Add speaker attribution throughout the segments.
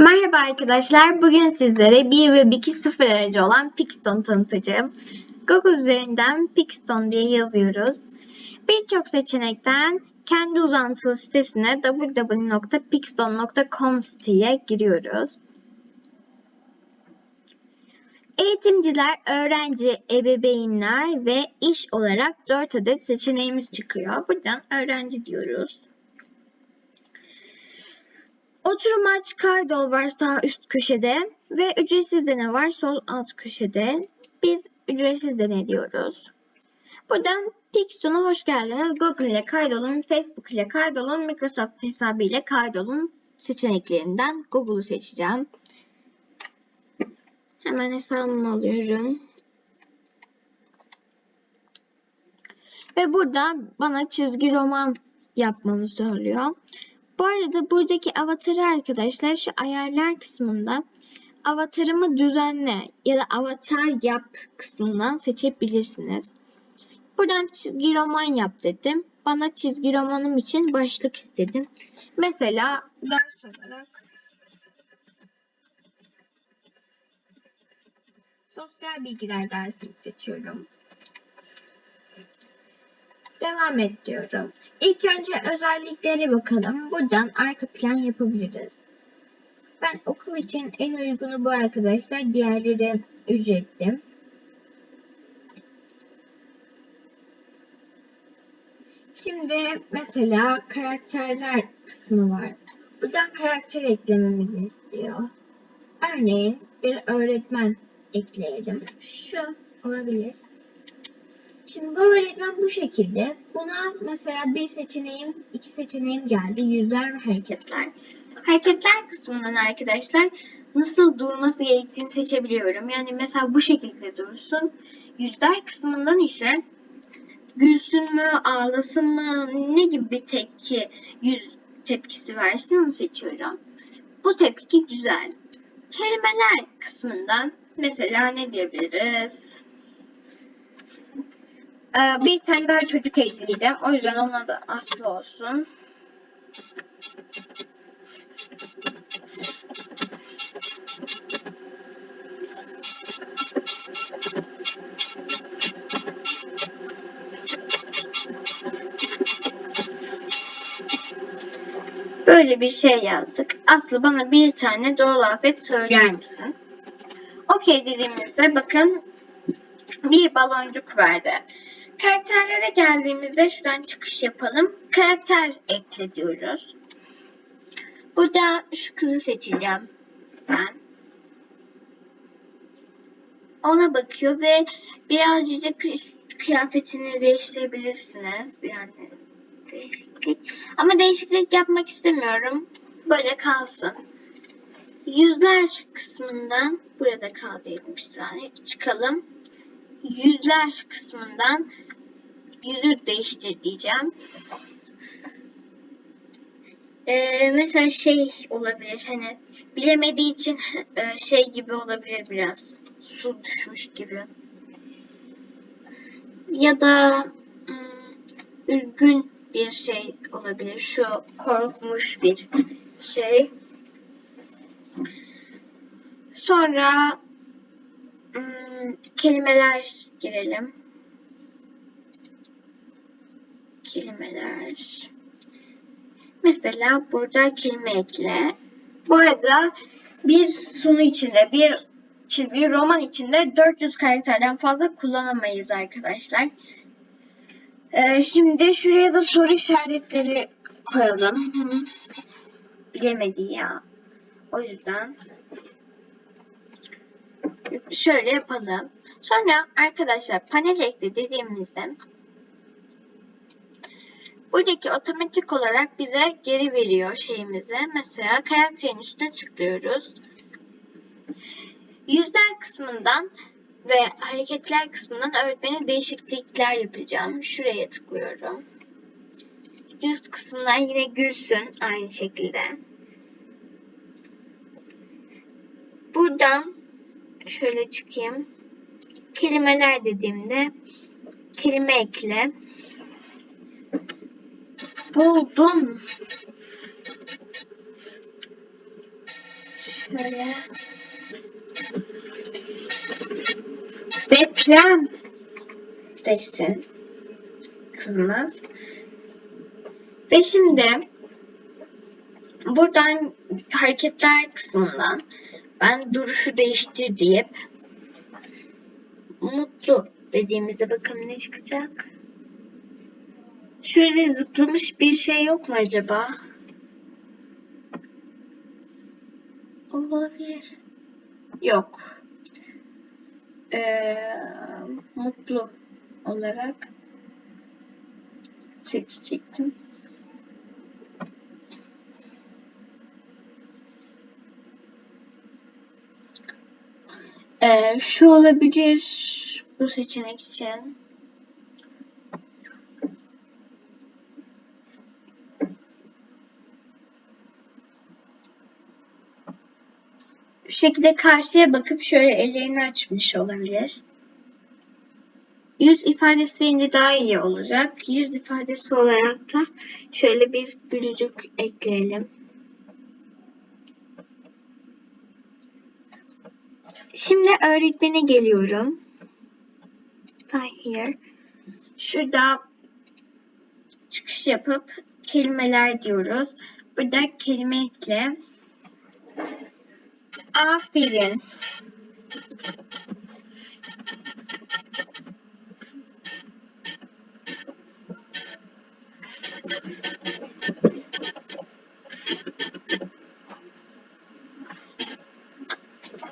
Speaker 1: Merhaba arkadaşlar. Bugün sizlere 1 ve 2.0 aracı olan Pixton tanıtacağım. Google üzerinden Pixton diye yazıyoruz. Birçok seçenekten kendi uzantılı sitesine www.pixton.com siteye giriyoruz. Eğitimciler, öğrenci, ebeveynler ve iş olarak 4 adet seçeneğimiz çıkıyor. Buradan öğrenci diyoruz. Oturum aç kaydol var sağ üst köşede ve ücretsiz dene var sol alt köşede. Biz ücretsiz dene diyoruz. Buradan Pixton'a hoş geldiniz. Google ile kaydolun, Facebook ile kaydolun, Microsoft hesabı ile kaydolun seçeneklerinden Google'u seçeceğim. Hemen hesabımı alıyorum. Ve burada bana çizgi roman yapmamı söylüyor. Bu arada buradaki avatarı arkadaşlar şu ayarlar kısmında avatarımı düzenle ya da avatar yap kısmından seçebilirsiniz. Buradan çizgi roman yap dedim. Bana çizgi romanım için başlık istedim. Mesela ders olarak sosyal bilgiler dersini seçiyorum. Devam et diyorum. İlk önce özelliklere bakalım. Buradan arka plan yapabiliriz. Ben okul için en uygunu bu arkadaşlar. Diğerleri ücretli. Şimdi mesela karakterler kısmı var. Buradan karakter eklememizi istiyor. Örneğin bir öğretmen ekleyelim. Şu olabilir. Şimdi bu öğretmen bu şekilde. Buna mesela bir seçeneğim, iki seçeneğim geldi. Yüzler ve hareketler. Hareketler kısmından arkadaşlar nasıl durması gerektiğini seçebiliyorum. Yani mesela bu şekilde dursun. Yüzler kısmından ise gülsün mü, ağlasın mı, ne gibi bir tepki, yüz tepkisi versin onu seçiyorum. Bu tepki güzel. Kelimeler kısmından mesela ne diyebiliriz? Ee, bir tane daha çocuk ekleyeceğim. O yüzden ona da Aslı olsun. Böyle bir şey yazdık. Aslı bana bir tane doğal afet söyler misin? Okey dediğimizde bakın bir baloncuk verdi. Karakterlere geldiğimizde şuradan çıkış yapalım. Karakter ekle diyoruz. Burada şu kızı seçeceğim ben. Ona bakıyor ve birazcık kıyafetini değiştirebilirsiniz. Yani değişiklik. Ama değişiklik yapmak istemiyorum. Böyle kalsın. Yüzler kısmından burada kal diyelim bir. Çıkalım yüzler kısmından yüzü değiştir diyeceğim. Ee, mesela şey olabilir hani bilemediği için e, şey gibi olabilir biraz. Su düşmüş gibi. Ya da ım, üzgün bir şey olabilir. Şu korkmuş bir şey. Sonra Hmm, kelimeler girelim. Kelimeler. Mesela burada kelime ekle. Bu arada bir sunu içinde, bir çizgi roman içinde 400 karakterden fazla kullanamayız arkadaşlar. Ee, şimdi şuraya da soru işaretleri koyalım. Bilemedi ya. O yüzden şöyle yapalım. Sonra arkadaşlar panel ekle dediğimizde buradaki otomatik olarak bize geri veriyor şeyimizi. Mesela karakterin üstüne tıklıyoruz. Yüzler kısmından ve hareketler kısmından öğretmene değişiklikler yapacağım. Şuraya tıklıyorum. Yüz kısmından yine gülsün aynı şekilde. Buradan şöyle çıkayım. Kelimeler dediğimde kelime ekle. Buldum. Şöyle. Deprem desin kızımız. Ve şimdi buradan hareketler kısmından ben duruşu değiştir deyip mutlu dediğimizde bakalım ne çıkacak. Şöyle zıplamış bir şey yok mu acaba? Olabilir. Yok. Ee, mutlu olarak seçecektim. Ee, şu olabilir bu seçenek için. Şu şekilde karşıya bakıp şöyle ellerini açmış olabilir. Yüz ifadesi verince daha iyi olacak. Yüz ifadesi olarak da şöyle bir gülücük ekleyelim. Şimdi öğretmene geliyorum. Tahir. Şurada çıkış yapıp kelimeler diyoruz. Burada kelime ekle. Aferin.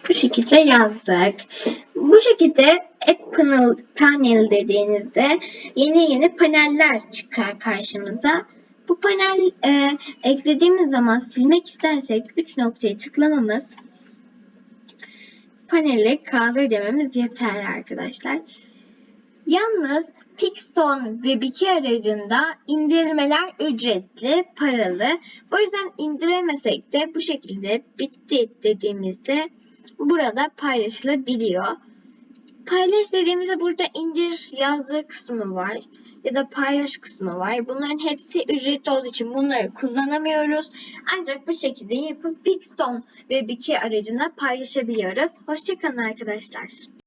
Speaker 1: Bu şekilde yazdık. Bu şekilde App Panel, panel dediğinizde yeni yeni paneller çıkar karşımıza. Bu panel e, eklediğimiz zaman silmek istersek 3 noktayı tıklamamız paneli kaldır dememiz yeterli arkadaşlar. Yalnız Pixton Web 2 aracında indirmeler ücretli, paralı. Bu yüzden indiremesek de bu şekilde bitti dediğimizde burada paylaşılabiliyor. Paylaş dediğimizde burada indir yazdır kısmı var ya da paylaş kısmı var. Bunların hepsi ücretli olduğu için bunları kullanamıyoruz. Ancak bu şekilde yapıp Pixton Web 2 aracında paylaşabiliyoruz. Hoşçakalın arkadaşlar.